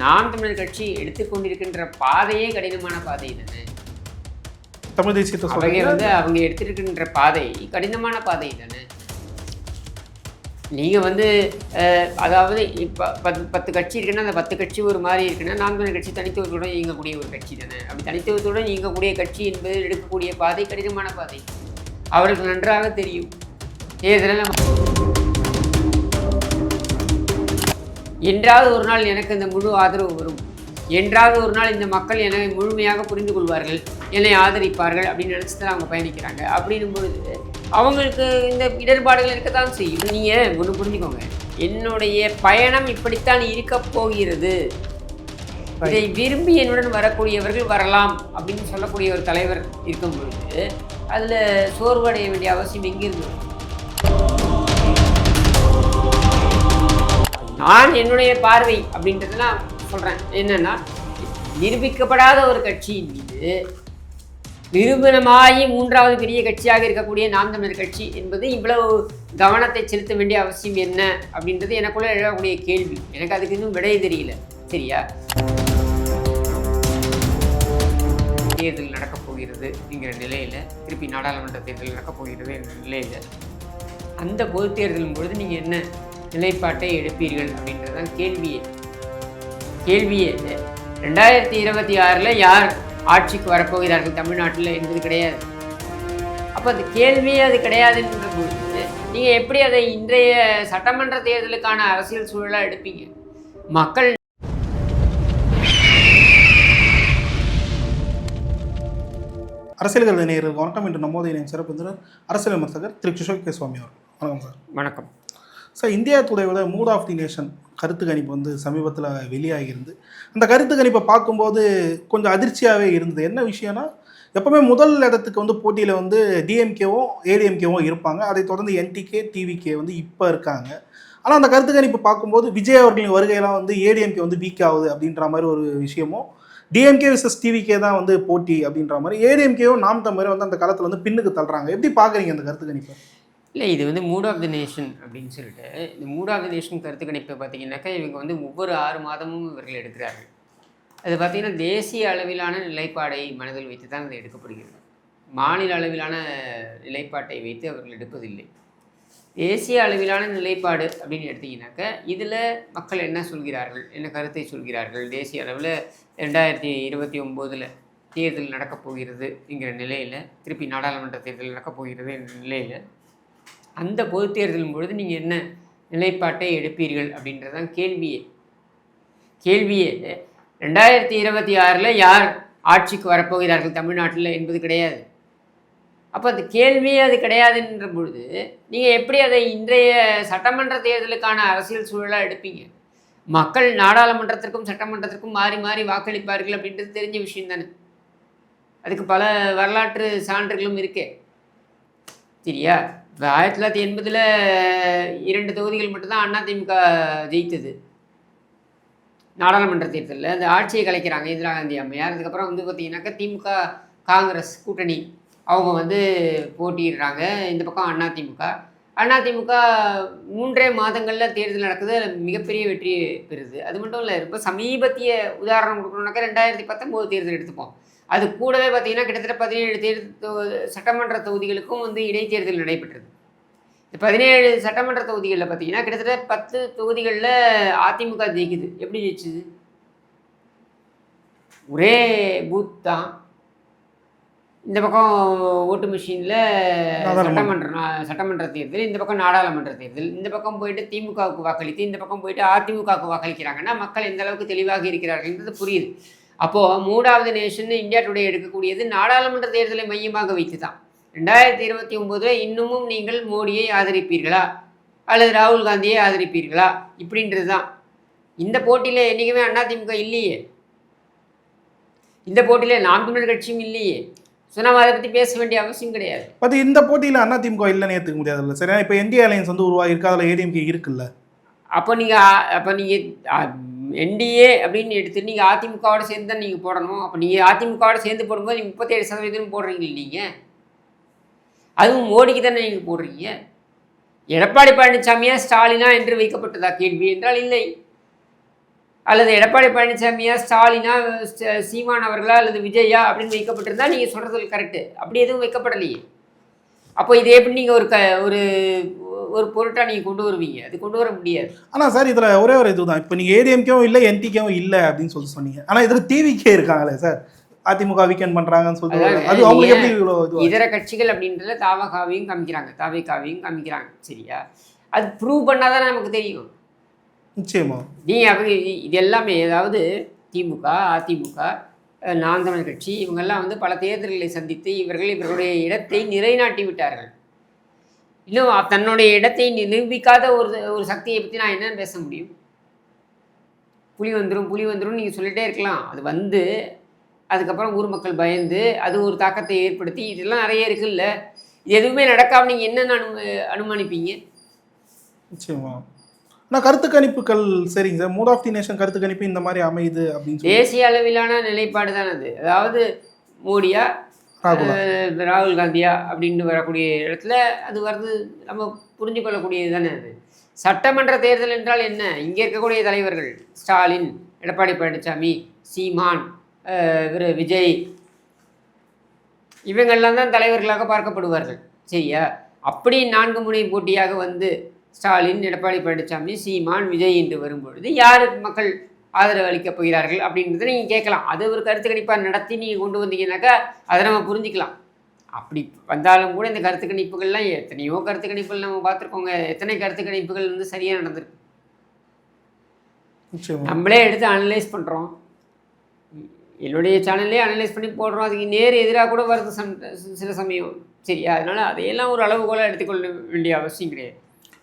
நாம் தமிழர் கட்சி எடுத்துக்கொண்டிருக்கின்ற பாதையே கடினமான பாதை தானே தமிழ் தேசியத்தை அவங்க வந்து அவங்க எடுத்திருக்கின்ற பாதை கடினமான பாதை தானே? நீங்க வந்து அதாவது இப்போ பத்து பத்து கட்சி இருக்குன்னா அந்த பத்து கட்சி ஒரு மாதிரி இருக்குன்னா தமிழர் கட்சி தனித்துவத்துடன் இயங்கக்கூடிய ஒரு கட்சி தானே? அப்படி தனித்துவத்துடன் இயங்கக்கூடிய கட்சி என்பது எடுக்கக்கூடிய பாதை கடினமான பாதை. அவருக்கு நன்றாக தெரியும். தேர்தலில் என்றாவது ஒரு நாள் எனக்கு இந்த முழு ஆதரவு வரும். என்றாவது ஒரு நாள் இந்த மக்கள் என்னை முழுமையாக புரிந்து கொள்வார்கள். என்னை ஆதரிப்பார்கள் அப்படின்னு நினச்சி தான் அவங்க பயணிக்கிறாங்க. அப்படின்னும் பொழுது அவங்களுக்கு இந்த இடர்பாடுகள் இருக்கத்தான் செய்யும். நீங்கள் ஒன்று புரிஞ்சுக்கோங்க. என்னுடைய பயணம் இப்படித்தான் இருக்கப் போகிறது. இதை விரும்பி என்னுடன் வரக்கூடியவர்கள் வரலாம் அப்படின்னு சொல்லக்கூடிய ஒரு தலைவர் இருக்கும் பொழுது அதில் சோர்வடைய வேண்டிய அவசியம் எங்கிருந்து வரும்? நான் என்னுடைய பார்வை அப்படின்றத நான் சொல்கிறேன் என்னென்னா நிரூபிக்கப்படாத ஒரு கட்சியின் மீது நிரூபணமாகி மூன்றாவது பெரிய கட்சியாக இருக்கக்கூடிய நாம் தமிழர் கட்சி என்பது இவ்வளவு கவனத்தை செலுத்த வேண்டிய அவசியம் என்ன அப்படின்றது எனக்குள்ள எழக்கூடிய கேள்வி. எனக்கு அதுக்கு இன்னும் விடை தெரியல. சரியா? தேர்தல் நடக்கப் போகிறது என்கிற நிலையில் திருப்பி நாடாளுமன்ற தேர்தல் நடக்கப் போகிறது என்ற நிலையில் அந்த பொது தேர்தலும் பொழுது நீங்கள் என்ன நிலைப்பாட்டை எடுப்பீர்கள் அப்படின்றது தான் கேள்வியே கேள்வியே ரெண்டாயிரத்தி இருபத்தி ஆறில் யார் ஆட்சிக்கு வரப்போகிறார்கள் தமிழ்நாட்டில் என்பது கிடையாது. அப்போ அந்த கேள்வியே அது கிடையாதுன்ற பொழுது நீங்கள் எப்படி அதை இன்றைய சட்டமன்ற தேர்தலுக்கான அரசியல் சூழலாக எடுப்பீங்க? மக்கள் அரசியல் நேயர்கள் வணக்கம் என்று நம்மோதைய சிறப்பு அரசியல் விமர்சகர் திரு கிஷோர் கே. சுவாமி அவர் வணக்கம் சார். வணக்கம். சார் இந்தியா டுடேவோட மூட் ஆஃப் தி நேஷன் கருத்து கணிப்பு வந்து சமீபத்தில் வெளியாகியிருந்து. அந்த கருத்து கணிப்பை பார்க்கும்போது கொஞ்சம் அதிர்ச்சியாகவே இருந்தது. என்ன விஷயம்னா எப்பவுமே முதல் இடத்துக்கு வந்து போட்டியில் வந்து டிஎம்கேவும் ஏடிஎம்கேவும் இருப்பாங்க. அதை தொடர்ந்து என்டிகே டிவிகே வந்து இப்போ இருக்காங்க. ஆனால் அந்த கருத்து கணிப்பு பார்க்கும்போது விஜய் அவர்களின் வருகையெல்லாம் வந்து ஏடிஎம்கே வந்து வீக் ஆகுது அப்படின்ற மாதிரி ஒரு விஷயமும் டிஎம்கே விசஸ் டிவிகே தான் வந்து போட்டி அப்படின்ற மாதிரி ஏடிஎம்கேவும் நாம் தமிழ் வந்து அந்த காலத்தில் வந்து பின்னுக்கு தள்ளுறாங்க. எப்படி பார்க்குறீங்க அந்த கருத்து கணிப்பை? இல்லை இது வந்து மூட் ஆஃப் த நேஷன் அப்படின்னு சொல்லிட்டு இந்த மூட் ஆஃப் த நேஷன் கருத்து கணிப்பை பார்த்தீங்கன்னாக்கா இவங்க வந்து ஒவ்வொரு ஆறு மாதமும் இவர்கள் எடுக்கிறார்கள். அது பார்த்திங்கன்னா தேசிய அளவிலான நிலைப்பாடை மனதில் வைத்து தான் அது எடுக்கப்படுகிறது. மாநில அளவிலான நிலைப்பாட்டை வைத்து அவர்கள் எடுப்பதில்லை. தேசிய அளவிலான நிலைப்பாடு அப்படின்னு எடுத்தீங்கன்னாக்கா இதில் மக்கள் என்ன சொல்கிறார்கள் என்ன கருத்தை சொல்கிறார்கள் தேசிய அளவில் ரெண்டாயிரத்தி இருபத்தி ஒம்போதில் தேர்தல் நடக்கப் போகிறது என்கிற நிலையில் திருப்பி நாடாளுமன்ற தேர்தல் நடக்கப் போகிறது என்ற நிலையில் அந்த பொது தேர்தலும் பொழுது நீங்கள் என்ன நிலைப்பாட்டை எடுப்பீர்கள் அப்படின்றது தான் கேள்வியே. கேள்வியே. ரெண்டாயிரத்தி இருபத்தி ஆறில் யார் ஆட்சிக்கு வரப்போகிறார்கள் தமிழ்நாட்டில் என்பது கிடையாது. அப்போ அந்த கேள்வியே அது கிடையாதுன்ற பொழுது நீங்கள் எப்படி அதை இன்றைய சட்டமன்ற தேர்தலுக்கான அரசியல் சூழலாக எடுப்பீங்க? மக்கள் நாடாளுமன்றத்திற்கும் சட்டமன்றத்திற்கும் மாறி மாறி வாக்களிப்பார்கள் அப்படின்றது தெரிஞ்ச விஷயம் தானே. அதுக்கு பல வரலாற்று சான்றுகளும் இருக்கே. சரியா? இப்போ ஆயிரத்தி தொள்ளாயிரத்தி எண்பதில் இரண்டு தொகுதிகள் மட்டும்தான் அதிமுக ஜெயித்தது. நாடாளுமன்ற தேர்தலில். அந்த ஆட்சியை கலைக்கிறாங்க இந்திரா காந்தி அம்மையார். அதுக்கப்புறம் வந்து பார்த்தீங்கன்னாக்கா திமுக காங்கிரஸ் கூட்டணி அவங்க வந்து போட்டியிடுறாங்க. இந்த பக்கம் அதிமுக அதிமுக மூன்றே மாதங்களில் தேர்தல் நடக்குது. மிகப்பெரிய வெற்றி பெறுது. அது மட்டும் இல்லை ரொம்ப சமீபத்திய உதாரணம் கொடுக்கணுன்னாக்கா ரெண்டாயிரத்தி பத்தொம்போது தேர்தல் எடுத்துப்போம். அது கூடவே பார்த்தீங்கன்னா கிட்டத்தட்ட பதினேழு தேர்தல் சட்டமன்ற தொகுதிகளுக்கும் வந்து இடைத்தேர்தல் நடைபெற்றது. இந்த பதினேழு சட்டமன்ற தொகுதிகளில் பார்த்தீங்கன்னா கிட்டத்தட்ட பத்து தொகுதிகளில் அதிமுக ஜெயிக்குது. எப்படி ஜெயிச்சுது? ஒரே பூத் தான். இந்த பக்கம் ஓட்டு மிஷினில். சட்டமன்ற சட்டமன்ற தேர்தல் இந்த பக்கம் நாடாளுமன்ற தேர்தல் இந்த பக்கம் போயிட்டு திமுகவுக்கு வாக்களித்து இந்த பக்கம் போயிட்டு அதிமுகவுக்கு வாக்களிக்கிறாங்கன்னா மக்கள் எந்த அளவுக்கு தெளிவாக இருக்கிறார்கள்ன்றது புரியுது. அப்போது மூணாவது நேஷன் இந்தியா டுடே எடுக்கக்கூடியது நாடாளுமன்ற தேர்தலை மையமாக வைத்து தான் ரெண்டாயிரத்தி இருபத்தி ஒம்போதில் இன்னமும் நீங்கள் மோடியை ஆதரிப்பீர்களா? அல்லது ராகுல் காந்தியை ஆதரிப்பீர்களா? இப்படின்றது தான் இந்த போட்டியில் என்றைக்குமே அதிமுக இல்லையே. இந்த போட்டியில் நாம் தமிழர் கட்சியும் இல்லையே. ஸோ நம்ம அதை பற்றி பேச வேண்டிய அவசியம் கிடையாது. பட் இந்த போட்டியில் அதிமுக இல்லைன்னு ஏற்றுக்க முடியாதுல்ல சரி இப்போ என்டிஏ அலையன்ஸ் வந்து உருவாகிருக்கு அதில் ஏடிஎம்கே இருக்குல்ல? அப்போ நீங்கள் அப்போ நீங்கள் என்டிஏ அப்படின்னு எடுத்து நீங்கள் அதிமுகவோட சேர்ந்து தான் நீங்கள் போடணும். அப்போ நீங்கள் அதிமுகவோட சேர்ந்து போடும்போது நீங்கள் முப்பத்தேழு சதவீதம் போடுறீங்க நீங்கள் அதுவும் மோடிக்கு தானே நீங்கள் போடுறீங்க? எடப்பாடி பழனிசாமியா ஸ்டாலினா என்று வைக்கப்பட்டதா கேள்வி என்றால் இல்லை. அல்லது எடப்பாடி பழனிசாமியா ஸ்டாலினா சீமான் அவர்களா அல்லது விஜயா அப்படின்னு வைக்கப்பட்டிருந்தா நீங்கள் சொல்கிறது கரெக்டு அப்படி எதுவும் வைக்கப்படலையே. அப்போ இதை எப்படி நீங்கள் ஒரு க ஒரு ஒரு பொருட்டாக நீங்கள் கொண்டு வருவீங்க. அது கொண்டு வர முடியாது. ஆனால் சார் இதில் ஒரே ஒரு இதுதான். இப்போ நீங்கள் ஏடிஎம்கேவும் இல்லை என்டிகேவும் இல்லை அப்படின்னு சொல்லி சொன்னீங்க. ஆனால் இதில் டிவிக்கே இருக்காங்களே சார். அதிமுக வீக்கெண்ட் பண்ணுறாங்கன்னு சொல்லிட்டு அதான் அது அவங்களுக்கு எப்படி இவ்வளோ இது இதர கட்சிகள் அப்படின்றதுல தாவகாவையும் காமிக்கிறாங்க. தாவைக்காவையும் காமிக்கிறாங்க. சரியா? அது ப்ரூவ் பண்ணாதான் நமக்கு தெரியும். நிச்சயமா. நீ அப்படி இது எல்லாமே அதாவது திமுக அதிமுக நாம் தமிழ் கட்சி இவங்கெல்லாம் வந்து பல தேர்தல்களை சந்தித்து இவர்கள் இவர்களுடைய இடத்தை நிலைநாட்டி விட்டார்கள் இன்னும் தன்னுடைய இடத்தை நிரூபிக்காத ஒரு ஒரு சக்தியை பற்றி நான் என்னன்னு பேச முடியும்? புலி வந்துடும் புலி வந்துடும் நீங்கள் சொல்லிட்டே இருக்கலாம். அது வந்து அதுக்கப்புறம் ஊர் மக்கள் பயந்து அது ஒரு தாக்கத்தை ஏற்படுத்தி இதெல்லாம் நிறைய இருக்குல்ல. எதுவுமே நடக்காம நீங்கள் என்னென்ன அனு அனுமானிப்பீங்க? நிச்சயமா. ஆனால் கருத்து கணிப்புகள் சரிங்க sir. Mood of the nation கருத்து கணிப்பு இந்த மாதிரி அமையுது அப்படின்னு தேசிய அளவிலான நிலைப்பாடு தான் அது அதாவது மோடியா ராகுல் காந்தியா அப்படின்னு வரக்கூடிய இடத்துல அது வருது நம்ம புரிஞ்சு கொள்ளக்கூடியது தானே அது. சட்டமன்ற தேர்தல் என்றால் என்ன? இங்கே இருக்கக்கூடிய தலைவர்கள் ஸ்டாலின் எடப்பாடி பழனிசாமி சீமான் அஹ், விஜய் இவங்கள்லாம் தான் தலைவர்களாக பார்க்கப்படுவார்கள். சரியா? அப்படி நான்கு முனை போட்டியாக வந்து ஸ்டாலின் எடப்பாடி பழனிசாமி சீமான் விஜய் என்று வரும்பொழுது யார் மக்கள் ஆதரவு அளிக்கப் போகிறார்கள் அப்படின்றத நீங்கள் கேட்கலாம். அது ஒரு கருத்து கணிப்பாக நடத்தி நீங்கள் கொண்டு வந்தீங்கன்னாக்கா அதை நம்ம புரிஞ்சுக்கலாம். அப்படி வந்தாலும் கூட இந்த கருத்து கணிப்புகள்லாம் எத்தனையோ கருத்து கணிப்புகள் நம்ம பார்த்துருக்கோங்க. எத்தனை கருத்து கணிப்புகள் வந்து சரியாக நடந்திருக்கு? நம்மளே எடுத்து அனலைஸ் பண்ணுறோம் என்னுடைய சேனல்லே அனலைஸ் பண்ணி போடுறோம். அதுக்கு நேர் எதிராக கூட வருது சம் சில சமயம். சரியா அதனால் அதையெல்லாம் ஒரு அளவுகோலாக எடுத்துக்கொள்ள வேண்டிய அவசியம் கிடையாது.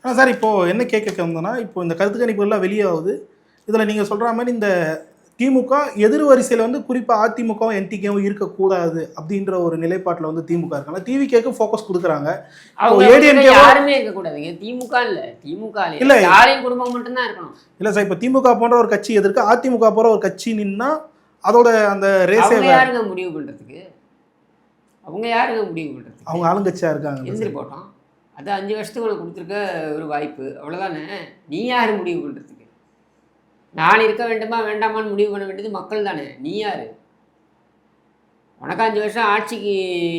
ஆனால் சார் இப்போ என்ன கேட்க வந்தோன்னா இப்போ இந்த கருத்து கணிப்புகள்லாம் வெளியாகுது இதில் நீங்கள் சொல்கிற மாதிரி இந்த திமுக எதிர் வரிசையில் வந்து குறிப்பாக அதிமுகவும் என்டிகேவும் இருக்கக்கூடாது அப்படின்ற ஒரு நிலைப்பாட்டில் வந்து திமுக இருக்காங்க. டிவிகேக்கு ஃபோக்கஸ் கொடுக்குறாங்க. யாருமே இருக்கக்கூடாதுங்க திமுக இல்லை. திமுக இல்ல. ஸ்டாலின் குடும்பம் மட்டும்தான் இருக்கணும். இல்லை சார் இப்போ திமுக போன்ற ஒரு கட்சி எதிர்க்க அதிமுக போன்ற ஒரு கட்சி நின்னா அதோட அந்த ரேஸே யாருங்க முடிவு பண்ணுறதுக்கு அவங்க யாருங்க முடிவு பண்ணுறதுக்கு அவங்க ஆளுங்கட்சியாக இருக்காங்க. இருந்துட்டு போட்டோம். அது அஞ்சு வருஷத்துக்கு உனக்கு கொடுத்துருக்க ஒரு வாய்ப்பு. அவ்வளோதானே நீ யார் முடிவு பண்ணுறதுக்கு நான் இருக்க வேண்டுமா வேண்டாமான்னு முடிவு பண்ண வேண்டியது மக்கள் தானே. நீ யார்? உனக்கு அஞ்சு வருஷம் ஆட்சிக்கு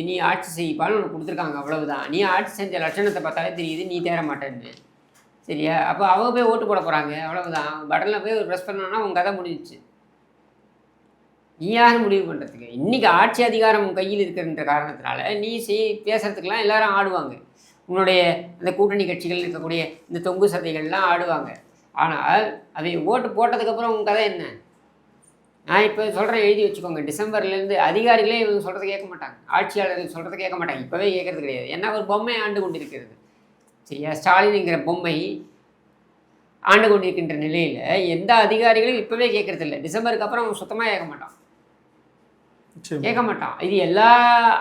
நீ ஆட்சி செய்ப்பான்னு உனக்கு கொடுத்துருக்காங்க அவ்வளவுதான். நீ ஆட்சி செஞ்ச லட்சணத்தை பார்த்தாலே தெரியுது நீ தேர மாட்டேன்னு. சரியா? அப்போ அவங்க போய் ஓட்டு போட போகிறாங்க அவ்வளவுதான். பட்டனில் போய் ஒரு ப்ரெஸ் பண்ணோன்னா உங்கள் கதை முடிஞ்சிச்சு. நீ யார் முடிவு பண்ணுறதுக்கு இன்றைக்கி ஆட்சி அதிகாரம் உன் கையில் இருக்கிறன்ற காரணத்தினால நீ செய் பேசுறதுக்கெல்லாம் எல்லாரும் ஆடுவாங்க. உன்னுடைய அந்த கூட்டணி கட்சிகள் இருக்கக்கூடிய இந்த தொங்கு சதைகள்லாம் ஆடுவாங்க. ஆனால் அதை ஓட்டு போட்டதுக்கப்புறம் உன் கதை என்ன? நான் இப்போ சொல்கிறேன் எழுதி வச்சுக்கோங்க. டிசம்பர்லேருந்து அதிகாரிகளே இவங்க சொல்கிறத கேட்க மாட்டாங்க. ஆட்சியாளர்கள் சொல்கிறத கேட்க மாட்டாங்க. இப்போவே கேட்கறது கிடையாது. ஏன்னா ஒரு பொம்மை ஆண்டு கொண்டிருக்கிறது? சரியா? ஸ்டாலின்ங்கிற பொம்மை ஆண்டு கொண்டிருக்கின்ற நிலையில் எந்த அதிகாரிகளும் இப்போவே கேட்கறது இல்லை டிசம்பருக்கு அப்புறம் அவன் சுத்தமாக கேட்க மாட்டான். கேட்க மாட்டான். இது எல்லா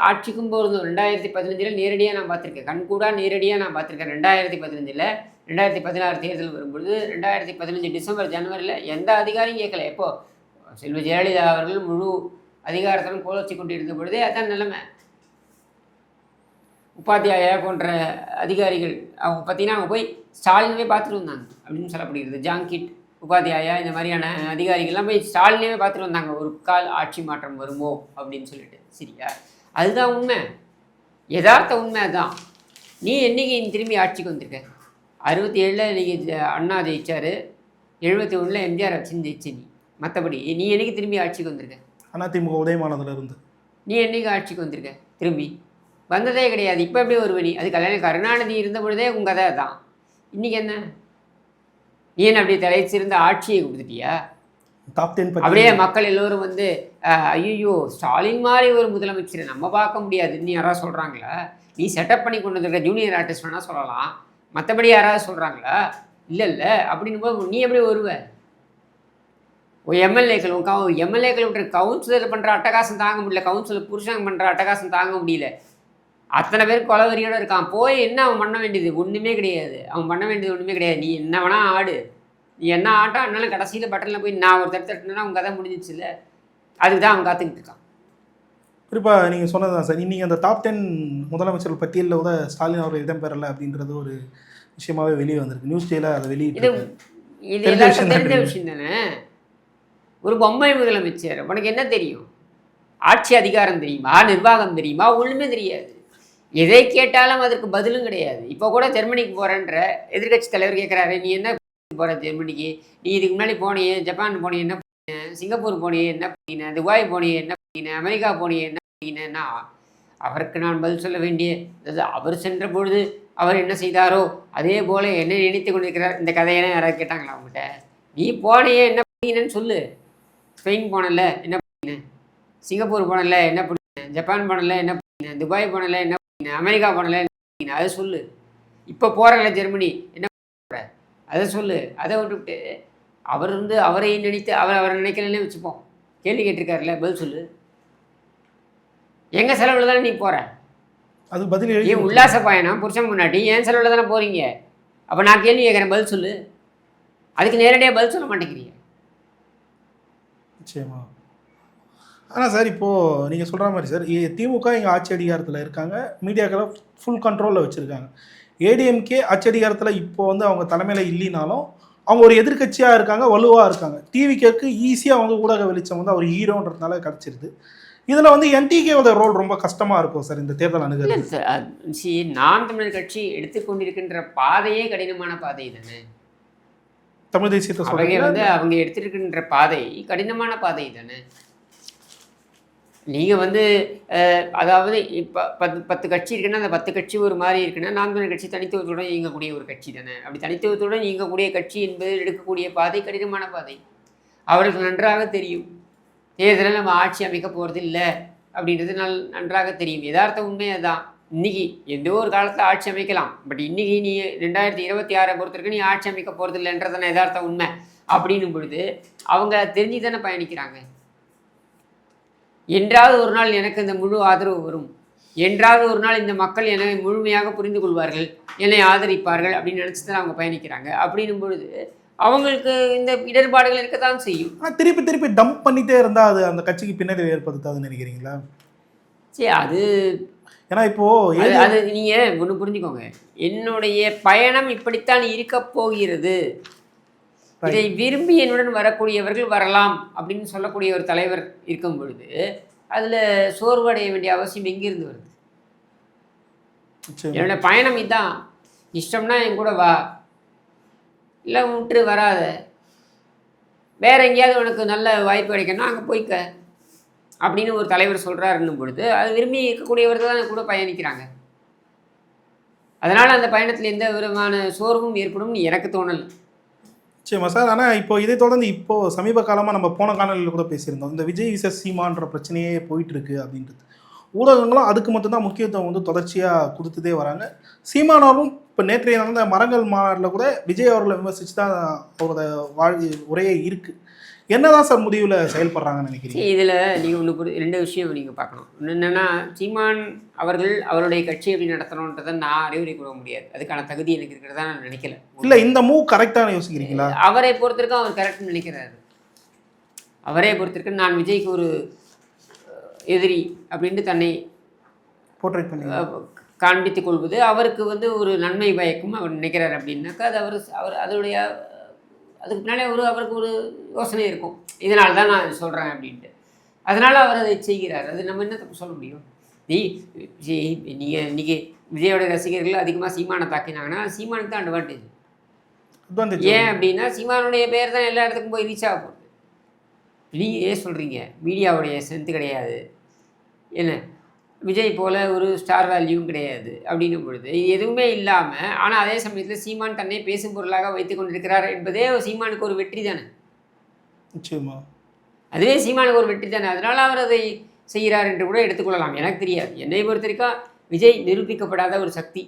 ஆட்சிக்கும் பொருந்தும் ரெண்டாயிரத்தி பதினஞ்சில் நேரடியாக நான் பார்த்துருக்கேன். கண்கூடா நேரடியாக நான் பார்த்துருக்கேன். ரெண்டாயிரத்தி பதினஞ்சில் ரெண்டாயிரத்தி பதினாறு தேர்தல் வரும்பொழுது ரெண்டாயிரத்தி பதினஞ்சு டிசம்பர் ஜனவரியில் எந்த அதிகாரியும் கேட்கல. எப்போ? செல்வ ஜெயலலிதா அவர்கள் முழு அதிகாரத்திலும் கோலச்சி கொண்டு இருந்த பொழுதே அதான் நிலைமை. உபாத்தியாயா போன்ற அதிகாரிகள் அவங்க பார்த்தீங்கன்னா அவங்க போய் ஸ்டாலினவே பார்த்துட்டு வந்தாங்க அப்படின்னு சொல்லப்படுகிறது. ஜாங்கிட் உபாத்தியாயா இந்த மாதிரியான அதிகாரிகள்லாம் போய் ஸ்டாலினவே பார்த்துட்டு வந்தாங்க. ஒரு கால் ஆட்சி மாற்றம் வருமோ அப்படின்னு சொல்லிட்டு. சரியா? அதுதான் உண்மை. யதார்த்த உண்மை அதுதான் நீ என்னைக்கு நீ திரும்பி ஆட்சிக்கு வந்திருக்க? அறுபத்தி ஏழில் நீங்கள் அண்ணா ஜெயிச்சார். எழுபத்தி ஒன்றில் எம்ஜிஆர் ஆட்சின்னு ஜெயிச்ச நீ. மற்றபடி நீ என்னைக்கு திரும்பி ஆட்சிக்கு வந்திருக்க? அதிமுக உதயமானதுல இருந்து. நீ என்னைக்கு ஆட்சிக்கு வந்திருக்க? திரும்பி. வந்ததே கிடையாது. இப்போ எப்படி வருவ நீ? அது கல்யாணம் கருணாநிதி இருந்த பொழுதே உங்கள் கதை தான் இன்றைக்கி என்ன? நீ என்ன அப்படி தலைச்சிருந்த ஆட்சியை கொடுத்துட்டியா? அப்படியே மக்கள் எல்லோரும் வந்து ஐயோ ஸ்டாலின் மாதிரி ஒரு முதலமைச்சரை நம்ம பார்க்க முடியாதுன்னு யாராவது சொல்கிறாங்களா நீ செட்டப் பண்ணி கொண்டு வந்திருக்க ஜூனியர் ஆர்டிஸ்ட் வேணால் சொல்லலாம். மற்றபடி யாராவது சொல்கிறாங்களா இல்லை இல்லை. அப்படின்னு போது நீ எப்படி வருவ? எம்எல்ஏக்கள் உன் கவு எம்எல்ஏக்கள் விட்டு கவுன்சிலர் பண்ணுற அட்டகாசம் தாங்க முடியல. கவுன்சிலர் புருஷன் பண்ணுற அட்டகாசம் தாங்க முடியல. அத்தனை பேர் கொலவரியோடு இருக்கான். போய் என்ன அவன் பண்ண வேண்டியது? ஒன்றுமே கிடையாது. அவன் பண்ண வேண்டியது ஒன்றுமே கிடையாது. நீ என்ன வேணால் ஆடு. நீ என்ன ஆட்டம் ஆடினாலும் கடைசியில் பட்டனில் போய் நான் ஒரு தட்டு தட்டுனா உன் கதை முடிஞ்சிச்சுல்ல அதுக்கு தான் அவன் காத்துக்கிட்டு இருக்கான். குறிப்பாக நீங்கள் சொன்னது தான் சார். இன்னைக்கு அந்த டாப் டென் முதலமைச்சர்கள் பட்டியலில் கூட ஸ்டாலின் அவர்கள் இடம்பெறலை அப்படின்றது ஒரு விஷயமாவே வெளியே வந்திருக்கு. நியூஸ் டேல அதை வெளியிட்டு இது எல்லாருக்கும் விஷயம் தான் தெரிஞ்ச தெரியும். விஷயம் தானே? ஒரு பொம்மை முதலமைச்சர் உனக்கு என்ன தெரியும்? ஆட்சி அதிகாரம் தெரியுமா? நிர்வாகம் தெரியுமா? ஒன்றுமே தெரியாது. எதை கேட்டாலும் அதற்கு பதிலும் கிடையாது. இப்போ கூட ஜெர்மனிக்கு போகிறேன்ற எதிர்க்கட்சி தலைவர் கேட்குறாரு நீ என்ன போகிற ஜெர்மனிக்கு? நீ இதுக்கு முன்னாடி போனியே ஜப்பான் போனியே என்ன? சிங்கப்பூர் போனியே என்ன பண்ணின துபாய் போனியே என்ன பண்ணின அமெரிக்கா போனியே என்ன அப்படின்னா அவருக்கு நான் பதில் சொல்ல வேண்டிய அதாவது அவர் சென்ற பொழுது அவர் என்ன செய்தாரோ அதே போல் என்ன நினைத்து கொண்டிருக்கிறார். இந்த கதையெல்லாம் யாராவது கேட்டாங்களா அவங்ககிட்ட நீ போனையே என்ன பண்ணினேன்னு சொல்லு. ஸ்பெயின் போனல என்ன பண்ணின? சிங்கப்பூர் போனல என்ன பண்ணின? ஜப்பான் போனல என்ன பண்ணின? துபாய் போனல என்ன பண்ணின? அமெரிக்கா போனல என்ன பண்ணின? அதை சொல்லு. இப்போ போகிறல ஜெர்மனி என்ன போற அதை சொல்லு. அதை விட்டுவிட்டு அவர் வந்து அவரை நினைத்து அவர் அவரை நினைக்கலன்னே வச்சுப்போம். கேள்வி கேட்டிருக்காருல்ல பதில் சொல்லு. எங்கள் செலவில் தானே நீ போகிற அது பதில் எழுதி ஏன் உல்லாச பயணம் புருஷன் முன்னாடி. ஏன் செலவில் தானே போகிறீங்க அப்போ நான் கேள்வி கேட்குறேன் பதில் சொல்லு. அதுக்கு நேரடியாக பதில் சொல்ல மாட்டேங்கிறீங்க. நிச்சயமா. ஆனால் சார் இப்போது நீங்கள் சொல்கிற மாதிரி சார் திமுக இங்கே ஆட்சி அதிகாரத்தில் இருக்காங்க. மீடியாக்களை ஃபுல் கண்ட்ரோலில் வச்சுருக்காங்க. ஏடிஎம்கே ஆட்சி அதிகாரத்தில் இப்போ வந்து அவங்க தலைமையில் இல்லைனாலும் அவங்க ஒரு எதிர்க்கட்சியாக இருக்காங்க வலுவாக இருக்காங்க. டிவிகேக்கு ஈஸியாக வந்து ஊடக வெளிச்சம் வந்து அவர் ஹீரோன்றதுனால கிடச்சிருது. இதில் வந்து என்டிகேவோட ரோல் ரொம்ப கஷ்டமாக இருக்கும் சார் இந்த தேர்தல் அணுகிறது சார் நாம் தமிழர் கட்சி எடுத்துக்கொண்டிருக்கின்ற பாதையே கடினமான பாதை தானே? தமிழ் தேசியத்தை சொல்கிறீங்க வந்து அவங்க எடுத்திருக்கின்ற பாதை கடினமான பாதை தானே? நீங்கள் வந்து அதாவது இப்போ பத்து பத்து கட்சி இருக்குன்னா அந்த பத்து கட்சி ஒரு மாதிரி இருக்குன்னா நாம் தமிழர் கட்சி தனித்துவத்துடன் இயங்கக்கூடிய ஒரு கட்சி தானே? அப்படி தனித்துவத்துடன் இயங்கக்கூடிய கட்சி என்பது எடுக்கக்கூடிய பாதை கடினமான பாதை. அவர்களுக்கு நன்றாக தெரியும். தேர்தலில் நம்ம ஆட்சி அமைக்க போகிறது இல்லை அப்படின்றது நல் நன்றாக தெரியும். யதார்த்த உண்மை அதுதான். இன்னைக்கு எந்த ஒரு காலத்தில் ஆட்சி அமைக்கலாம். பட் இன்றைக்கி நீ ரெண்டாயிரத்தி இருபத்தி ஆறை பொறுத்தருக்கு நீ ஆட்சி அமைக்க போகிறது இல்லைன்றதான யதார்த்த உண்மை. அப்படின்னும் பொழுது அவங்க தெரிஞ்சு தானே பயணிக்கிறாங்க. என்றாவது ஒரு நாள் எனக்கு இந்த முழு ஆதரவு வரும். என்றாவது ஒரு நாள் இந்த மக்கள் என்னை முழுமையாக புரிந்து கொள்வார்கள். என்னை ஆதரிப்பார்கள் அப்படின்னு நினச்சி தான் அவங்க பயணிக்கிறாங்க. அப்படின்னும் பொழுது அவங்களுக்கு இந்த இடர்பாடுகள் இருக்கத்தான் செய்யும். ஆனால் திருப்பி திருப்பி டம்ப் பண்ணிட்டே இருந்தால் அது அந்த கட்சிக்கு பின்னடைவு ஏற்படுத்தாதுன்னு நினைக்கிறீங்களா? சரி அது ஏன்னா இப்போது அது நீங்கள் ஒன்று புரிஞ்சுக்கோங்க. என்னுடைய பயணம் இப்படித்தான் இருக்கப் போகிறது. இதை விரும்பி என்னுடன் வரக்கூடியவர்கள் வரலாம் அப்படின்னு சொல்லக்கூடிய ஒரு தலைவர் இருக்கும் பொழுது அதில் சோர்வடைய வேண்டிய அவசியம் எங்கிருந்து வருது. என்னோட பயணம் இதான். இஷ்டம்னா என் கூட வா. இல்லை விட்டு வராத. வேறு எங்கேயாவது உனக்கு நல்ல வாய்ப்பு கிடைக்கணும்னா அங்கே போய்க்க. அப்படின்னு ஒரு தலைவர் சொல்கிறாருன்னும் பொழுது அது விரும்பி இருக்கக்கூடியவர் தான் கூட பயணிக்கிறாங்க. அதனால் அந்த பயணத்தில் எந்த விதமான சோர்வும் ஏற்படும்னு எனக்கு தோணல். நிச்சயமா சார். ஆனால் இப்போ இதை தொடர்ந்து இப்போ சமீப காலமாக நம்ம போன காணொலியில் கூட பேசியிருந்தோம். இந்த விஜய் விச சீமான்ற பிரச்சனையே போயிட்டு இருக்கு அப்படின்றது. ஊடகங்களும் அதுக்கு மட்டும்தான் முக்கியத்துவம் வந்து தொடர்ச்சியாக கொடுத்துட்டே வராங்க. சீமானவரும் இப்போ நேற்றைய நடந்த மரங்கள் மாநாட்டில் கூட விஜய் அவர்களை விமர்சித்து தான் அவரோட வாழ் உரையே இருக்குது என்னதான் சார் முடிவில் செயல்படுறாங்கன்னு நினைக்கிறீங்க? இதில் நீங்கள் ஒன்று ரெண்டு விஷயம் நீங்கள் பார்க்கணும். ஒன்று என்னென்னா சீமான் அவர்கள் அவருடைய கட்சி எப்படி நடத்தணுன்றதை நான் அறிவுரை கூற முடியாது. அதுக்கான தகுதி எனக்கு இருக்கிறதா நான் நினைக்கல. இல்லை இந்த மூவ் கரெக்டான யோசிக்கிறீங்களா? அவரை பொறுத்திருக்கும் அவர் கரெக்ட்னு நினைக்கிறாரு. அவரை பொறுத்திருக்கு நான் விஜய்க்கு ஒரு எதிரி அப்படின்ட்டு தன்னை போர்ட்ரேட் பண்ணி. காண்பித்துக் கொள்வது. அவருக்கு வந்து ஒரு நன்மை பயக்கும் அவர் நினைக்கிறார் அப்படின்னாக்கா அது அவர் அவர் அதோடைய அஹ், அதுக்கு பின்னாலே ஒரு அவருக்கு ஒரு யோசனை இருக்கும். இதனால தான் நான் சொல்கிறேன் அப்படின்ட்டு. அதனால் அவர் அதை செய்கிறார். அது நம்ம என்ன தப்பு சொல்ல முடியும்? நீ நீங்கள் இன்றைக்கி விஜயோட ரசிகர்கள் அதிகமாக சீமானை தாக்கினாங்கன்னா சீமானுக்கு தான் அட்வான்டேஜ் ஏன் அப்படின்னா சீமானுடைய பேர் தான் எல்லா இடத்துக்கும் போய் ரீச் ஆக போகுது. நீங்கள் சொல்கிறீங்க மீடியாவுடைய ஸ்ட்ரென்த்து கிடையாது. என்ன? விஜய் போல் ஒரு ஸ்டார் வேல்யூவும் கிடையாது அப்படின்னும் பொழுது எதுவுமே இல்லாமல் ஆனால் அதே சமயத்தில் சீமான் தன்னை பேசும் பொருளாக வைத்து கொண்டிருக்கிறார் என்பதே சீமானுக்கு ஒரு வெற்றி தானே? நிச்சயமா. அதுவே சீமானுக்கு ஒரு வெற்றி தானே? அதனால் அவர் அதை செய்கிறார் என்று கூட எடுத்துக்கொள்ளலாம் எனக்கு தெரியாது. என்னை பொறுத்த வரைக்கும் விஜய் நிரூபிக்கப்படாத ஒரு சக்தி.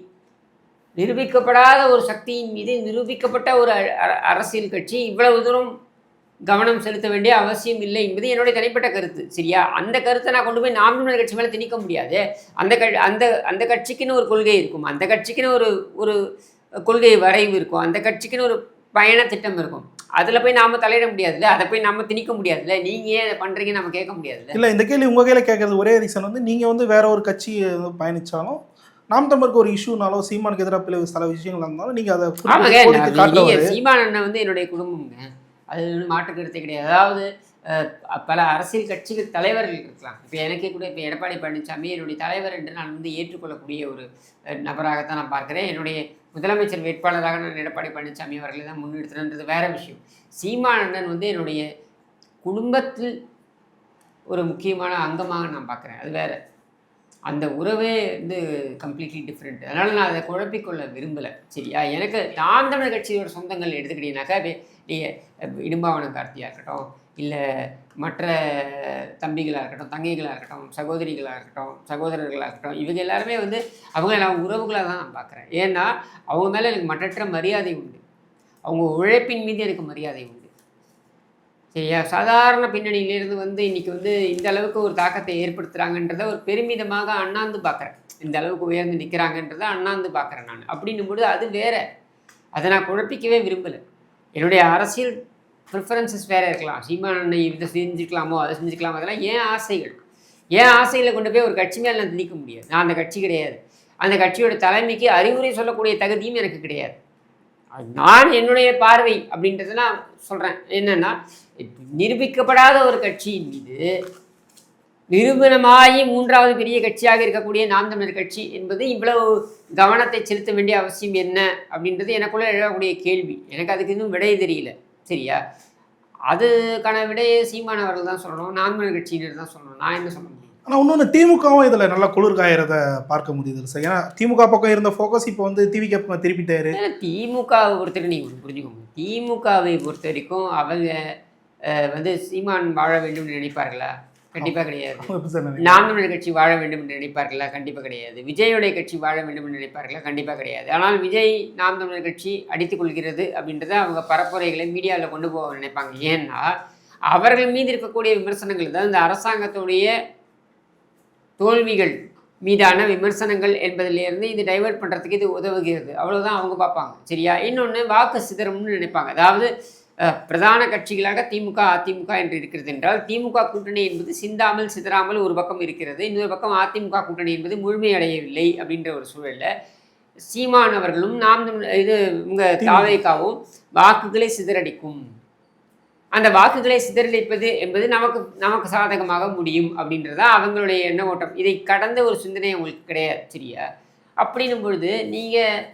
நிரூபிக்கப்படாத ஒரு சக்தியின் மீது நிரூபிக்கப்பட்ட ஒரு அரசியல் கட்சி இவ்வளவு தூரம் கவனம் செலுத்த வேண்டிய அவசியம் இல்லை என்பது என்னுடைய தனிப்பட்ட கருத்து. சரியா? அந்த கருத்தை நான் கொண்டு போய் நாம் தமிழர் கட்சி மேலே திணிக்க முடியாது. அந்த க அந்த அந்த கட்சிக்குன்னு ஒரு கொள்கை இருக்கும். அந்த கட்சிக்குன்னு ஒரு ஒரு கொள்கை வரைவு இருக்கும். அந்த கட்சிக்குன்னு ஒரு பயண திட்டம் இருக்கும். அதில் போய் நாம் தலையிட முடியாதுல்ல? அதை போய் நம்ம திணிக்க முடியாதுல்ல? நீங்கள் ஏன் அதை பண்ணுறீங்கன்னு நம்ம கேட்க முடியாதுல்ல? இல்லை இந்த கேள்வி உங்கள் கையில் கேட்கறது ஒரே ரீசன் வந்து நீங்கள் வந்து வேற ஒரு கட்சி பயணிச்சாலும் நாம் தமிழருக்கு ஒரு இஷ்யூனாலோ சீமானுக்கு எதிராக பிள்ளை சில விஷயங்கள் இருந்தாலும் நீங்கள் அதை சீமான் வந்து என்னுடைய குடும்பம்ங்க. அது ஒன்றும் மாற்று கருத்தே கிடையாது. அதாவது பல அரசியல் கட்சிகள் தலைவர்கள் இருக்கலாம். இப்போ எனக்கே கூட இப்போ எடப்பாடி பழனிசாமி என்னுடைய தலைவர் என்று நான் வந்து ஏற்றுக்கொள்ளக்கூடிய ஒரு நபராகத்தான் நான் பார்க்குறேன். என்னுடைய முதலமைச்சர் வேட்பாளராக நான் எடப்பாடி பழனிசாமி அவர்களை தான் முன்னெடுத்துறேன்றது வேறு விஷயம். சீமானந்தன் வந்து என்னுடைய குடும்பத்தில் ஒரு முக்கியமான அங்கமாக நான் பார்க்குறேன். அது வேற. அந்த உறவே வந்து கம்ப்ளீட்லி டிஃப்ரெண்ட் அதனால் நான் அதை குழப்பிக்கொள்ள விரும்பலை. சரியா? எனக்கு நான் தமிழர் கட்சியோட சொந்தங்கள் எடுத்துக்கிட்டீங்கன்னாக்கா நீங்கள் இடும்பாவன கார்த்தியாக இருக்கட்டும் இல்லை மற்ற தம்பிகளாக இருக்கட்டும் தங்கைகளாக இருக்கட்டும் சகோதரிகளாக இருக்கட்டும் சகோதரர்களாக இருக்கட்டும் இவங்க எல்லாருமே வந்து அவங்க நான் உறவுகளாக தான் நான் பார்க்குறேன் ஏன்னா அவங்க மேலே எனக்கு மற்றற்ற மரியாதை உண்டு. அவங்க உழைப்பின் மீது எனக்கு மரியாதை உண்டு. சரியா? சாதாரண பின்னணியிலேருந்து வந்து இன்றைக்கி வந்து இந்த அளவுக்கு ஒரு தாக்கத்தை ஏற்படுத்துகிறாங்கன்றத ஒரு பெருமிதமாக அண்ணாந்து பார்க்குறேன் இந்த அளவுக்கு உயர்ந்து நிற்கிறாங்கன்றதை அண்ணாந்து பார்க்குறேன் நான். அப்படின்னும் பொழுது அது வேற. அதை நான் குழப்பிக்கவே விரும்பலை. என்னுடைய அரசியல் ப்ரிஃபரன்சஸ் வேறு இருக்கலாம். சீமான் அண்ணன் இதை செஞ்சுக்கலாமோ அதை செஞ்சுக்கலாமோ அதெல்லாம் ஏன் ஆசைகள். ஏன் ஆசையில் கொண்டு போய் ஒரு கட்சி மேலே நான் திணிக்க முடியாது. நான் அந்த கட்சி கிடையாது. அந்த கட்சியோட தலைமைக்கு அறிவுரை சொல்லக்கூடிய தகுதியும் எனக்கு கிடையாது. நான் என்னுடைய பார்வை அப்படின்றத நான் சொல்கிறேன் என்னென்னா நிரூபிக்கப்படாத ஒரு கட்சியின் மீது நிரூபணமாகி மூன்றாவது பெரிய கட்சியாக இருக்கக்கூடிய நாம் தமிழர் கட்சி என்பது இவ்வளவு கவனத்தை செலுத்த வேண்டிய அவசியம் என்ன அப்படின்றது எனக்குள்ள எழக்கூடிய கேள்வி. எனக்கு அதுக்கு இன்னும் விடை தெரியல. சரியா? அதுக்கான விடையை சீமான் அவர்கள் தான் சொல்லணும் நாம் தமிழர் கட்சியினர் தான் சொல்லணும். நான் என்ன சொல்ல முடியும்? ஆனால் இன்னொன்று திமுகவும் இதில் நல்லா குளிர் காயறத பார்க்க முடியுது சார்? ஏன்னா திமுக பக்கம் இருந்த ஃபோக்கஸ் இப்போ வந்து டிவிக்கு பக்கம் திருப்பிட்டாரு. திமுகவை பொறுத்த நீங்கள் புரிஞ்சுக்கோங்க. திமுகவை பொறுத்த வரைக்கும் அவங்க வந்து சீமான் வாழ வேண்டும் நினைப்பார்களா? கண்டிப்பாக கிடையாது? நாம் தமிழர் கட்சி வாழ வேண்டும் என்று நினைப்பார்களா? கண்டிப்பாக கிடையாது. விஜயோடைய கட்சி வாழ வேண்டும் என்று நினைப்பார்களா? கண்டிப்பாக கிடையாது. ஆனால் விஜய் நாம் தமிழர் கட்சி அடித்துக் கொள்கிறது அப்படின்றத அவங்க பரப்புரைகளை மீடியாவில் கொண்டு போக நினைப்பாங்க. ஏன்னா அவர்கள் மீது இருக்கக்கூடிய விமர்சனங்கள் தான் இந்த அரசாங்கத்துடைய தோல்விகள் மீதான விமர்சனங்கள் என்பதிலிருந்து இது டைவர்ட் பண்ணுறதுக்கு இது உதவுகிறது. அவ்வளவுதான் அவங்க பார்ப்பாங்க. சரியா? இன்னொன்று வாக்கு சிதறம்னு நினைப்பாங்க. அதாவது பிரதான கட்சிகளாக திமுக அதிமுக என்று இருக்கிறது என்றால் திமுக கூட்டணி என்பது சிந்தாமல் சிதறாமல் ஒரு பக்கம் இருக்கிறது. இன்னொரு பக்கம் அதிமுக கூட்டணி என்பது முழுமையடையவில்லை அப்படின்ற ஒரு சூழல்ல சீமான் அவர்களும் நாம் இது உங்க தாவேக்காவும் வாக்குகளை சிதறடிக்கும். அந்த வாக்குகளை சிதறடிப்பது என்பது நமக்கு நமக்கு சாதகமாக முடியும் அப்படின்றதா அவங்களுடைய எண்ண ஓட்டம். இதை கடந்த ஒரு சிந்தனை அவங்களுக்கு கிடையாது சரியா? அப்படின்னும் பொழுது நீங்கள்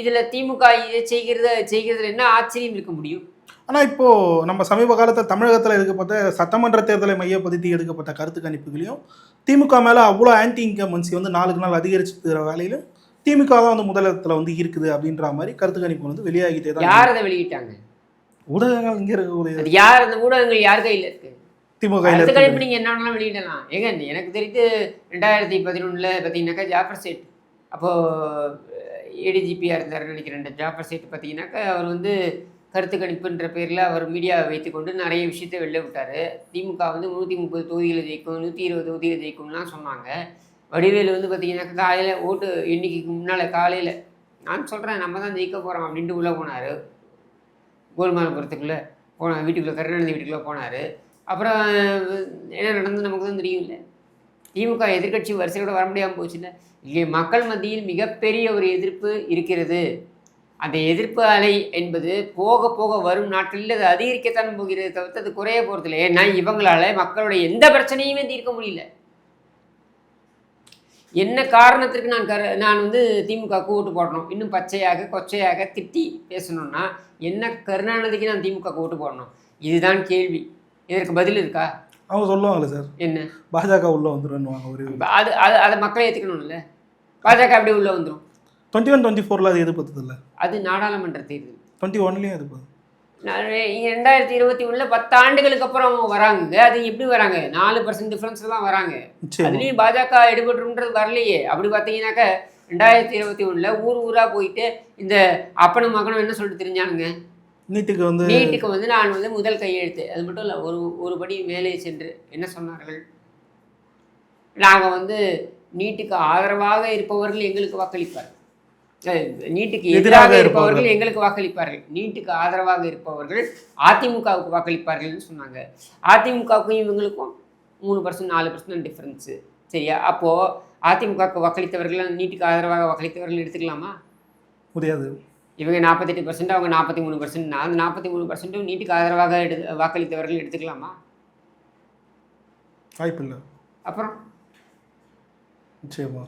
இதில் திமுக இதை செய்கிறத செய்கிறதுல என்ன ஆச்சரியம் இருக்க முடியும்? ஆனால் இப்போ நம்ம சமீப காலத்தில் தமிழகத்தில் எடுக்கப்பட்ட சட்டமன்ற தேர்தலை மையப்படுத்தி எடுக்கப்பட்ட கருத்து கணிப்புகளையும் திமுக மேலே அவ்வளோ ஆன்டி இன்கமன்சி வந்து நாளுக்கு நாள் அதிகரிச்சுக்கிற வேலையிலும் திமுக தான் வந்து முதலிடத்தில் வந்து இருக்குது அப்படின்ற மாதிரி கருத்து கணிப்பு வந்து வெளியாகிட்டே தான் யார் அதை வெளியிட்டாங்க? ஊடகங்கள் இங்கே இருக்கக்கூடிய யார்? அந்த ஊடகங்கள் யார் கையில் இருக்கு? திமுக இருக்குது. கணிப்பு நீங்கள் என்னன்னாலும் வெளியிடலாம். ஏங்க எனக்கு தெரிந்து ரெண்டாயிரத்தி பதினொன்றில் பார்த்தீங்கன்னாக்கா ஜாஃபர் சேட் அப்போது ஏடிஜிபியாக இருந்தார்னு நினைக்கிறேன். இந்த ஜாஃபர் சேட் பார்த்தீங்கன்னாக்கா அவர் வந்து கருத்து கணிப்புன்ற பேரில் அவர் மீடியாவை வைத்துக்கொண்டு நிறைய விஷயத்தை வெளில விட்டார். திமுக வந்து நூற்றி முப்பது தொகுதிகளை ஜெயிக்கும் நூற்றி இருபது தொகுதிகளை ஜெயிக்கும்லாம் சொன்னாங்க. வடிவேலு வந்து பார்த்தீங்கன்னாக்கா காலையில் ஓட்டு எண்ணிக்கைக்கு முன்னால் காலையில் நான் சொல்கிறேன் நம்ம தான் ஜெயிக்க போகிறோம் அப்படின்ட்டு உள்ளே போனார். கோல்மாலபுரத்துக்குள்ளே போன வீட்டுக்குள்ளே கருணாநிதி வீட்டுக்குள்ளே போனார். அப்புறம் என்ன நடந்து நமக்கு தான் தெரியும்ல. திமுக எதிர்க்கட்சி வரிசையோட வர முடியாமல் போச்சுல்ல இங்கே மக்கள் மத்தியில் மிகப்பெரிய ஒரு எதிர்ப்பு இருக்கிறது. அந்த எதிர்ப்பு அலை என்பது போக போக வரும் நாட்களில் அது அதிகரிக்கத்தான் போகிறது தவிர்த்து அது குறைய போகிறதில்ல ஏன்னா இவங்களால மக்களுடைய எந்த பிரச்சனையுமே தீர்க்க முடியல. என்ன காரணத்திற்கு நான் கரு நான் வந்து திமுகவுக்கு ஓட்டு போடணும்? இன்னும் பச்சையாக கொச்சையாக திட்டி பேசணும்னா என்ன கருணாநிதிக்கு நான் திமுகவுக்கு ஓட்டு போடணும்? இதுதான் கேள்வி. இதற்கு பதில் இருக்கா? அவங்க சொல்லுவாங்கல்ல சார் என்ன? பாஜக உள்ள வந்துருன்னுவாங்க ஒரு அது அது அதை மக்களை ஏற்றுக்கணும்ல பாஜக அப்படியே உள்ளே வந்துடும் டுவெண்ட்டி ஒன் டுவெண்ட்டி ஃபோரில் அது எதிர்ப்பது இல்லை அது நாடாளுமன்ற தேர்தல். டுவெண்ட்டி ஒன்லேயும் இங்க ரெண்டாயிரத்தி இருபத்தி ஒன்றில் பத்து ஆண்டுகளுக்கு அப்புறம் வராங்க. அது எப்படி வராங்க? நாலு பர்சன்ட் டிஃப்ரென்ஸில் தான் வராங்க. அதுலேயும் பாஜக எடுபட்டுன்றது வரலையே. அப்படி பார்த்தீங்கன்னாக்க ரெண்டாயிரத்தி இருபத்தி ஒன்றில் ஊர் ஊராக போயிட்டு இந்த அப்பனும் மகனும் என்ன சொல்லிட்டு தெரிஞ்சானுங்க? நீட்டுக்கு வந்து நீட்டுக்கு வந்து நான் வந்து முதல் கையெழுத்து. அது மட்டும் இல்லை ஒரு ஒரு படி மேலே சென்று என்ன சொன்னார்கள்? நாங்கள் வந்து நீட்டுக்கு ஆதரவாக இருப்பவர்கள் எங்களுக்கு வாக்களிப்பார்கள். அஹ், நீட்டுக்கு எதிராக. இருப்பவர்கள் எங்களுக்கு வாக்களிப்பார்கள். நீட்டுக்கு ஆதரவாக இருப்பவர்கள் அதிமுகவுக்கு வாக்களிப்பார்கள்னு சொன்னாங்க. அதிமுகவுக்கும் இவங்களுக்கும் மூணு பர்சன்ட் நாலு பர்சன்ட் டிஃப்ரென்ஸு சரியா? அப்போது அதிமுகவுக்கு வாக்களித்தவர்கள் நீட்டுக்கு ஆதரவாக வாக்களித்தவர்கள் எடுத்துக்கலாமா? முடியாது. இவங்க நாற்பத்தெட்டு பர்சன்ட் அவங்க நாற்பத்தி மூணு பர்சன்ட் அந்த நாற்பத்தி மூணு பர்சன்ட்டும் நீட்டுக்கு ஆதரவாக எடு வாக்களித்தவர்கள் எடுத்துக்கலாமா? வாய்ப்பு இல்லை. அப்புறம்? நிச்சயமா.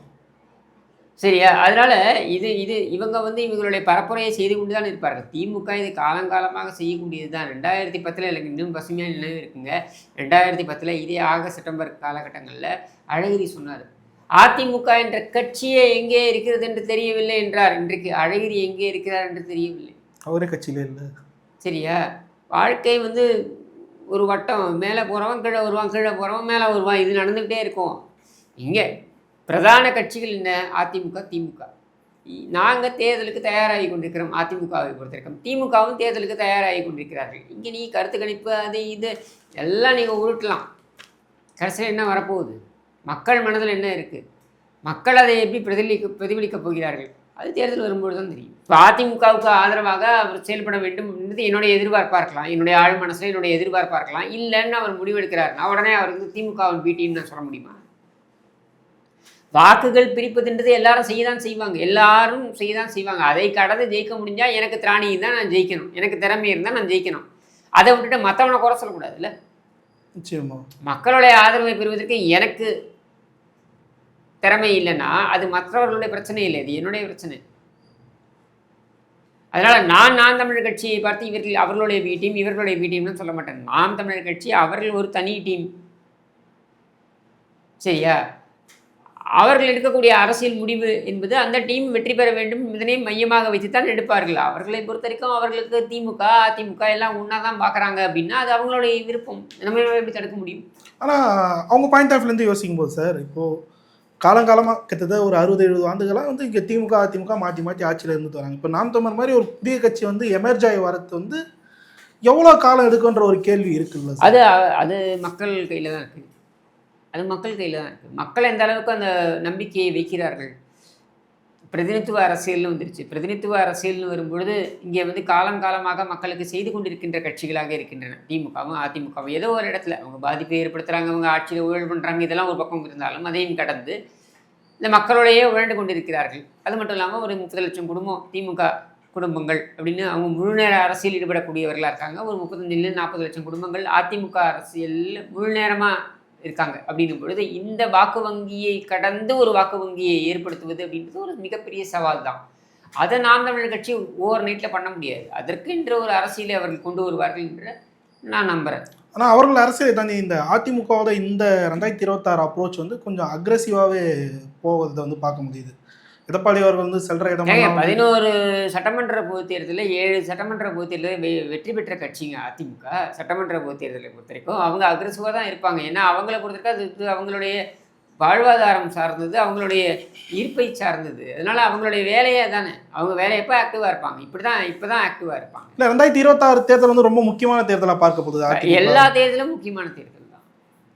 சரியா? அதனால இது இது இவங்க வந்து இவங்களுடைய பரப்புரையை செய்து கொண்டு தான் இருப்பார்கள். திமுக இது காலங்காலமாக செய்யக்கூடியது தான் ரெண்டாயிரத்தி பத்தில் எனக்கு இன்னும் பசுமையான நினைவு இருக்குங்க. ரெண்டாயிரத்தி பத்தில் இதே ஆகஸ்ட் செப்டம்பர் காலகட்டங்களில் அழகிரி சொன்னார். அதிமுக என்ற கட்சியே எங்கே இருக்கிறது என்று தெரியவில்லை என்றார். இன்றைக்கு அழகிரி எங்கே இருக்கிறார் என்று தெரியவில்லை. அவரே கட்சியிலே இல்லை. சரியா? வாழ்க்கை வந்து ஒரு வட்டம் மேலே போகிறவன் கீழே வருவான் கீழே போகிறவன் மேலே வருவான் இது நடந்துக்கிட்டே இருக்கும். இங்கே பிரதான கட்சிகள் என்ன? அதிமுக திமுக. நாங்கள் தேர்தலுக்கு தயாராகி கொண்டிருக்கிறோம் அதிமுகவை பொறுத்திருக்கோம். திமுகவும் தேர்தலுக்கு தயாராகி கொண்டிருக்கிறார்கள். இங்கே நீ கருத்து கணிப்பு அது இது எல்லாம் நீங்கள் உருட்டலாம். கடைசியில் என்ன வரப்போகுது? மக்கள் மனதில் என்ன இருக்குது மக்கள் அதை எப்படி பிரதிபலிக்க பிரதிபலிக்கப் போகிறார்கள்? அது தேர்தல் வரும்போது தான் தெரியும். இப்போ அதிமுகவுக்கு ஆதரவாக அவர் செயல்பட வேண்டும் என்பது என்னுடைய எதிர்பார்ப்பாக இருக்கலாம் என்னுடைய ஆழ் மனசில் என்னுடைய எதிர்பார்ப்பாக இருக்கலாம் இல்லைன்னு அவர் முடிவெடுக்கிறாருன்னா உடனே அவர் வந்து திமுகவின் பீட்டின்னு நான் சொல்ல முடியுமா? வாக்குகள் பிரிப்பதுன்றது எல்லாரும் செய்ய தான் செய்வாங்க. எல்லாரும் செய்ய தான் செய்வாங்க. அதை கடந்து ஜெயிக்க முடிஞ்சால் எனக்கு திராணி இருந்தால் நான் ஜெயிக்கணும். எனக்கு திறமை இருந்தால் நான் ஜெயிக்கணும். அதை விட்டுட்டு மற்றவனை குறை சொல்லக்கூடாதுல்ல? நிச்சயமா. மக்களுடைய ஆதரவை பெறுவதற்கு எனக்கு திறமை இல்லைன்னா அது மற்றவர்களுடைய பிரச்சனை இல்லை இது என்னுடைய பிரச்சனை. அதனால் நான் நான் தமிழர் கட்சியை பார்த்து இவர்கள் அவர்களுடைய பி டீம் இவர்களுடைய பி டீம்னு சொல்ல மாட்டேன். நாம் தமிழர் கட்சி அவர்கள் ஒரு தனி டீம். சரியா? அவர்கள் எடுக்கக்கூடிய அரசியல் முடிவு என்பது அந்த டீம் வெற்றி பெற வேண்டும் இதனை மையமாக வைத்துத்தான் எடுப்பார்கள். அவர்களை பொறுத்த வரைக்கும் அவர்களுக்கு திமுக அதிமுக எல்லாம் ஒன்றா தான் பார்க்குறாங்க அப்படின்னா அது அவங்களுடைய விருப்பம். நம்ம எப்படி தடுக்க முடியும்? ஆனால் அவங்க பாயிண்ட் ஆஃப் இருந்து யோசிக்கும் போது சார் இப்போது காலங்காலமாக கிட்டத்தட்ட ஒரு அறுபது எழுபது ஆண்டுகளாக வந்து இங்கே திமுக அதிமுக மாற்றி மாற்றி ஆட்சியில் இருந்துட்டு வராங்க. இப்போ நாம் தமிழ் மாதிரி ஒரு புதிய கட்சி வந்து எமர்ஜ் ஆகி வரது வந்து எவ்வளோ காலம் எடுக்குன்ற ஒரு கேள்வி இருக்குல்ல அது அது மக்கள் கையில் தான் இருக்குது அது மக்கள் கையில் தான் இருக்குது மக்கள் எந்த அளவுக்கு அந்த நம்பிக்கையை வைக்கிறார்கள்? பிரதிநிதித்துவ அரசியல்னு வந்துருச்சு. பிரதிநிதித்துவ அரசியல்னு வரும்பொழுது இங்கே வந்து காலங்காலமாக மக்களுக்கு செய்து கொண்டிருக்கின்ற கட்சிகளாக இருக்கின்றன. திமுகவும் அதிமுகவும். ஏதோ ஒரு இடத்துல அவங்க பாதிப்பை ஏற்படுத்துகிறாங்க அவங்க ஆட்சியில் ஊழல் பண்ணுறாங்க இதெல்லாம் ஒரு பக்கம் இருந்தாலும் அதையும் கடந்து இந்த மக்களோடையே உழண்டு கொண்டிருக்கிறார்கள். அது மட்டும் இல்லாமல் ஒரு முப்பது லட்சம் குடும்பம் திமுக குடும்பங்கள் அப்படின்னு அவங்க முழு நேர அரசியல் ஈடுபடக்கூடியவர்களாக இருக்காங்க. ஒரு முப்பத்தஞ்சிலேருந்து நாற்பது லட்சம் குடும்பங்கள் அதிமுக அரசியலில் முழு நேரமாக இருக்காங்க அப்படின்னும் பொழுது இந்த வாக்கு வங்கியை கடந்து ஒரு வாக்கு வங்கியை ஏற்படுத்துவது அப்படின்றது ஒரு மிகப்பெரிய சவால் தான். அதை நாம் தமிழர் கட்சி ஓவர் நைட்டில் பண்ண முடியாது. அதற்கு என்ற ஒரு அரசியலை அவர்கள் கொண்டு வருவார்கள் என்று நான் நம்புகிறேன் ஆனால் அவர்கள் அரசியலை தாண்டி இந்த அதிமுகவோட இந்த ரெண்டாயிரத்தி இருபத்தாறு அப்ரோச் வந்து கொஞ்சம் அக்ரஸிவாகவே போவதை வந்து பார்க்க முடியுது. எடப்பாடி அவர்கள் வந்து செல்ற வந்து- பதினோரு சட்டமன்ற பொதுத் தேர்தலில் ஏழு சட்டமன்ற பொதுத் தேர்தலில் வெற்றி பெற்ற கட்சிங்க அதிமுக சட்டமன்ற பொதுத் தேர்தலை பொறுத்த வரைக்கும் அவங்க அக்ரெசிவாக தான் இருப்பாங்க. ஏன்னா அவங்கள பொறுத்த வரைக்கும் அது அவங்களுடைய வாழ்வாதாரம் சார்ந்தது அவங்களுடைய ஈர்ப்பை சார்ந்தது. அதனால அவங்களுடைய வேலையே தானே அவங்க வேலை எப்போ ஆக்டிவாக இருப்பாங்க? இப்படி தான் இப்போ தான் ஆக்டிவாக இருப்பாங்க. இல்ல ரெண்டாயிரத்தி இருபத்தாறு தேர்தல் வந்து ரொம்ப முக்கியமான தேர்தலாக பார்க்கப்படுது அதிமுக. எல்லா தேர்தலும் முக்கியமான தேர்தல்.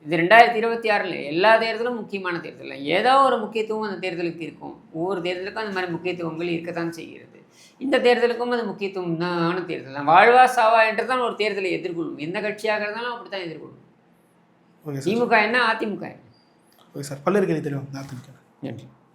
இது ரெண்டாயிரத்தி இருபத்தி ஆறில் எல்லா தேர்தலும் முக்கியமான தேர்தல் தான் ஏதோ ஒரு முக்கியத்துவம் அந்த தேர்தலுக்கு இருக்கும். ஒவ்வொரு தேர்தலுக்கும் அந்த மாதிரி முக்கியத்துவங்கள் இருக்கத்தான் செய்கிறது. இந்த தேர்தலுக்கும் அது முக்கியத்துவமான தேர்தல். தான் வாழ்வா சாவா என்று தான் ஒரு தேர்தலை எதிர்கொள்ளும். எந்த கட்சியாக இருந்தாலும் அப்படி தான் எதிர்கொள்ளும் திமுக என்ன அதிமுக ஓகே சார். பல்லருக்கு தெரியும்? அதிமுக நன்றி.